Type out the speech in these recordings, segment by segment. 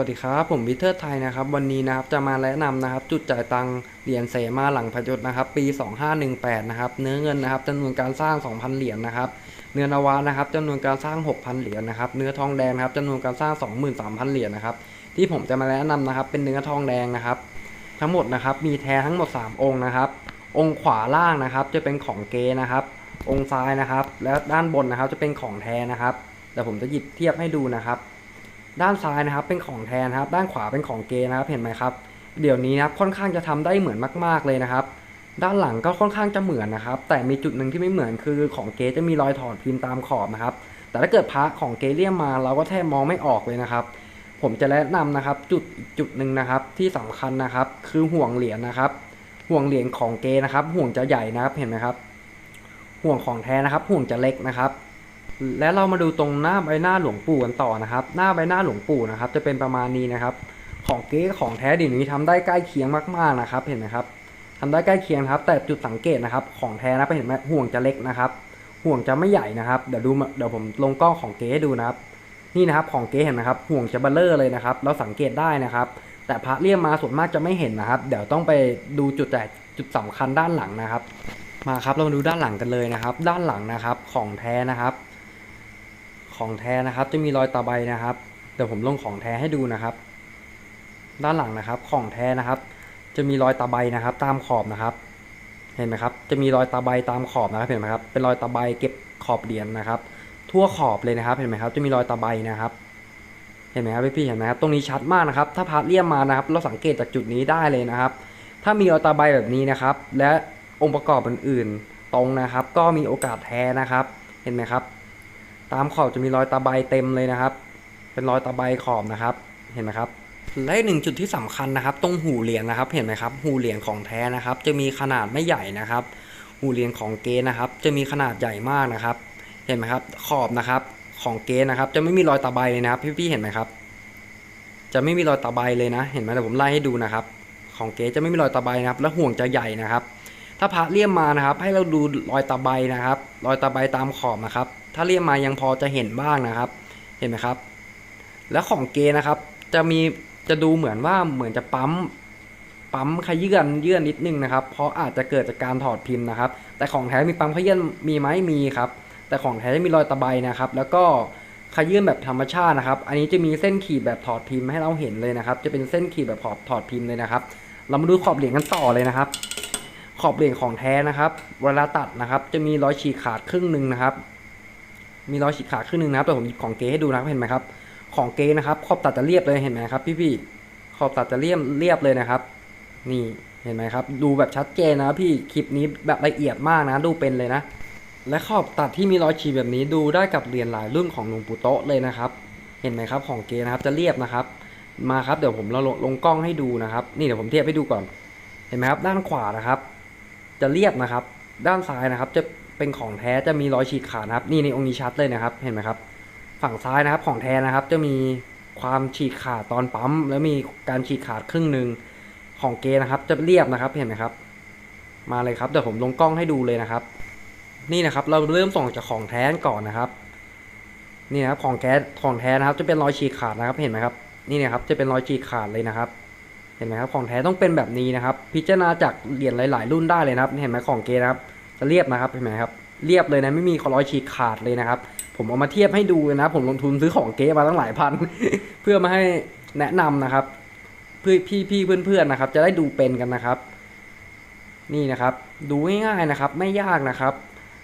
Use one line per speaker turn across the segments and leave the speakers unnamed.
วัสดีครับ ผมวิเทอร์ไทยนะครับ วันนี้นะครับจะมาแนะนำนะครับ จุดจ่ายตังเหรียญเสมาหลังพยศนะครับ ปี 2518 นะครับ เนื้อเงินนะครับจำนวนการสร้าง 2,000 เหรียญนะครับ เนื้อนาวานะครับจำนวนการสร้าง 6,000 เหรียญนะครับ เนื้อทองแดงครับจำนวนการสร้าง 23,000 เหรียญนะครับ ที่ผมจะมาแนะนำนะครับ เป็นเนื้อทองแดงนะครับ ทั้งหมดนะครับมีแท้ทั้งหมด 3 องค์นะครับ องค์ขวาล่างนะครับ จะเป็นของเกนะครับ องค์ซ้ายนะครับ แล้วด้านบนนะครับจะเป็นของแท้นะครับเดี๋ยวผมจะหยิบเทียบให้ดูนะครับ ด้านซ้ายนะครับเป็นของแทนครับ ด้านขวาเป็นของเกนะครับเห็นไหมครับ เดี๋ยวนี้นะครับค่อนข้างจะทำได้เหมือนมาก ๆเลยนะครับ ด้านหลังก็ค่อนข้างจะเหมือนนะครับ แต่มีจุดหนึ่งที่ไม่เหมือนคือของเกจะมีรอยถอดพิมพ์ตามขอบนะครับ แต่ถ้าเกิดพระของเกเลี่ยมมาเราก็แทบมองไม่ออกเลยนะครับ ผมจะแนะนำนะครับจุดจุดหนึ่งนะครับที่สำคัญนะครับ คือห่วงเหรียญนะครับ ห่วงเหรียญของเกนะครับ ห่วงจะใหญ่นะครับเห็นไหมครับ ห่วงของแท้นะครับ ห่วงจะเล็กนะครับ และเรามาดูตรงหน้าใบหน้าหลวงปู่กันต่อนะครับ หน้าใบหน้าหลวงปู่นะครับ จะเป็นประมาณนี้นะครับ ของเก๊ของแท้เดี๋ยวนี้ทำได้ใกล้เคียงมากๆนะครับ เห็นไหมครับทำได้ใกล้เคียงครับ แต่จุดสังเกตนะครับ ของแท้นะไปเห็นไหมห่วงจะเล็กนะครับ ห่วงจะไม่ใหญ่นะครับเดี๋ยวดูเดี๋ยวผมลงกล้องของเก๊ดูนะครับ นี่นะครับของเก๊เห็นไหมครับ ห่วงจะเบลเลอร์เลยนะครับ เราสังเกตได้นะครับ แต่พระเลี่ยมมาส่วนมากจะไม่เห็นนะครับ เดี๋ยวต้องไปดูจุดแตกจุดสำคัญด้านหลังนะครับ มาครับเรามาดูด้านหลังกันเลยนะครับ ด้านหลังนะครับ ของแท้นะครับ ของแท้นะครับ จะมีรอยตะไบนะครับ เดี๋ยวผมลงของแท้ให้ดูนะครับ ด้านหลังนะครับของแท้นะครับ จะมีรอยตะไบนะครับ ตามขอบนะครับ เห็นไหมครับ จะมีรอยตะไบตามขอบนะครับเห็นไหมครับ เป็นรอยตะไบเก็บขอบเหรียญนะครับ ทั่วขอบเลยนะครับ เห็นไหมครับ จะมีรอยตะไบนะครับ เห็นไหมครับพี่ๆเห็นไหมครับตรงนี้ชัดมากนะครับ ถ้าพาร์ทเลี่ยมมานะครับ เราสังเกตจากจุดนี้ได้เลยนะครับ ถ้ามีรอยตะไบแบบนี้นะครับ และองค์ประกอบอื่นๆตรงนะครับ ก็มีโอกาสแท้นะครับ เห็นไหมครับ ตามขอบจะมีรอยตะไบเต็มเลยนะครับ เป็นรอยตะไบขอบนะครับ เห็นไหมครับ และหนึ่งจุดที่สำคัญนะครับ ตรงหูเหรียญนะครับ เห็นไหมครับ หูเหรียญของแท้นะครับ จะมีขนาดไม่ใหญ่นะครับ หูเหรียญของเกณฑ์นะครับ จะมีขนาดใหญ่มากนะครับ เห็นไหมครับ ขอบนะครับ ของเกณฑ์นะครับ จะไม่มีรอยตะไบเลยนะครับ พี่ๆเห็นไหมครับ จะไม่มีรอยตะไบเลยนะ เห็นไหมเดี๋ยวผมไล่ให้ดูนะครับ ของเกจะไม่มีรอยตะไบนะครับ และห่วงจะใหญ่นะครับถ้าพระเลี่ยมมานะครับ ให้เราดูรอยตะไบนะครับ รอยตะไบตามขอบนะครับ ถ้าเลี่ยมมายังพอจะเห็นบ้างนะครับ เห็นไหมครับ แล้วของเกนะครับ จะมีจะดูเหมือนว่าเหมือนจะปั๊มปั๊มขยื่นยื่นนิดนึงนะครับ เพราะอาจจะเกิดจากการถอดพิมพ์นะครับ แต่ของแท้มีปั๊มขยื่นมีไหมมีครับ แต่ของแท้จะมีรอยตะไบนะครับ แล้วก็ขยื่นแบบธรรมชาตินะครับ อันนี้จะมีเส้นขีดแบบถอดพิมพ์ให้เราเห็นเลยนะครับ จะเป็นเส้นขีดแบบถอดถอดพิมพ์เลยนะครับ เรามาดูขอบเหรียญกันต่อเลยนะครับ ขอบเหรียญของแท้นะครับ เวลาตัดนะครับ จะมีรอยฉีกขาดครึ่งหนึ่งนะครับ มีรอยฉีกขาดครึ่งหนึ่งนะครับแต่ผมหยิบของเก๊ให้ดูนะครับเห็นไหมครับ ของเก๊นะครับ ขอบตัดจะเรียบเลยเห็นไหมครับ พี่ๆขอบตัดจะเรียบเรียบเลยนะครับ นี่เห็นไหมครับ ดูแบบชัดเจนนะพี่คลิปนี้แบบละเอียดมากนะ ดูเป็นเลยนะ และขอบตัดที่มีรอยฉีกแบบนี้ดูได้กับเหรียญหลายรุ่นของหลวงปู่โตะเลยนะครับ เห็นไหมครับ ของเก๊นะครับจะเรียบนะครับ มาครับเดี๋ยวผมเราลลงกล้องให้ดูนะครับ นี่เดี๋ยวผมเทียบให้ดูก่อน เห็นไหมครับ ด้านขวานะครับ จะเรียบนะครับ ด้านซ้ายนะครับจะ เป็นของแท้จะมีรอยฉีกขาดนะครับ นี่ในองค์นี้ชัดเลยนะครับ เห็นไหมครับ ฝั่งซ้ายนะครับของแท้นะครับ จะมีความฉีกขาดตอนปั๊ม แล้วมีการฉีกขาดครึ่งหนึ่งของเกนะครับ จะเรียบนะครับเห็นไหมครับ มาเลยครับเดี๋ยวผมลงกล้องให้ดูเลยนะครับ นี่นะครับ เราเริ่มส่งจากของแท้ก่อนนะครับ นี่นะครับของแท้ของแท้นะครับ จะเป็นรอยฉีกขาดนะครับ เห็นไหมครับ นี่นะครับจะเป็นรอยฉีกขาดเลยนะครับเห็นไหมครับของแท้ต้องเป็นแบบนี้นะครับ พิจารณาจากเหรียญหลาย ๆ รุ่นได้เลยนะครับ เห็นไหมของเกนะครับ จะเรียบนะครับเห็นไหมครับเรียบเลยนะไม่มีรอยฉีกขาดเลยนะครับ ผมเอามาเทียบให้ดูนะ ผมลงทุนซื้อของเก๊มาตั้งหลายพัน เพื่อมาให้แนะนำนะครับ เพื่อพี่พี่เพื่อนเพื่อนๆนะครับ จะได้ดูเป็นกันนะครับ นี่นะครับ ดูง่ายๆนะครับ ไม่ยากนะครับ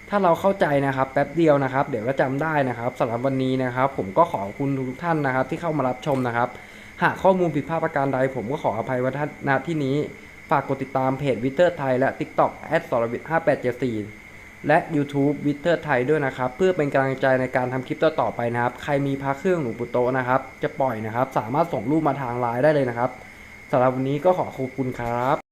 ถ้าเราเข้าใจนะครับ แป๊บเดียวนะครับ เดี๋ยวก็จำได้นะครับสำหรับวันนี้นะครับ ผมก็ขอบคุณทุกท่านนะครับ ที่เข้ามารับชมนะครับ หากข้อมูลผิดพลาดประการใด ผมก็ขออภัยไว้ณที่นี้ ฝากกดติดตามเพจวิเตอร์ไทยและ TikTok แอดสรวิท5874 และ YouTube วิเตอร์ไทยด้วยนะครับ เพื่อเป็นกำลังใจในการทำคลิปต่อๆไปนะครับ ใครมีพระเครื่องหลวงปู่โตนะครับ จะปล่อยนะครับ สามารถส่งรูปมาทางไลน์ได้เลยนะครับสำหรับวันนี้ก็ขอขอบคุณครับ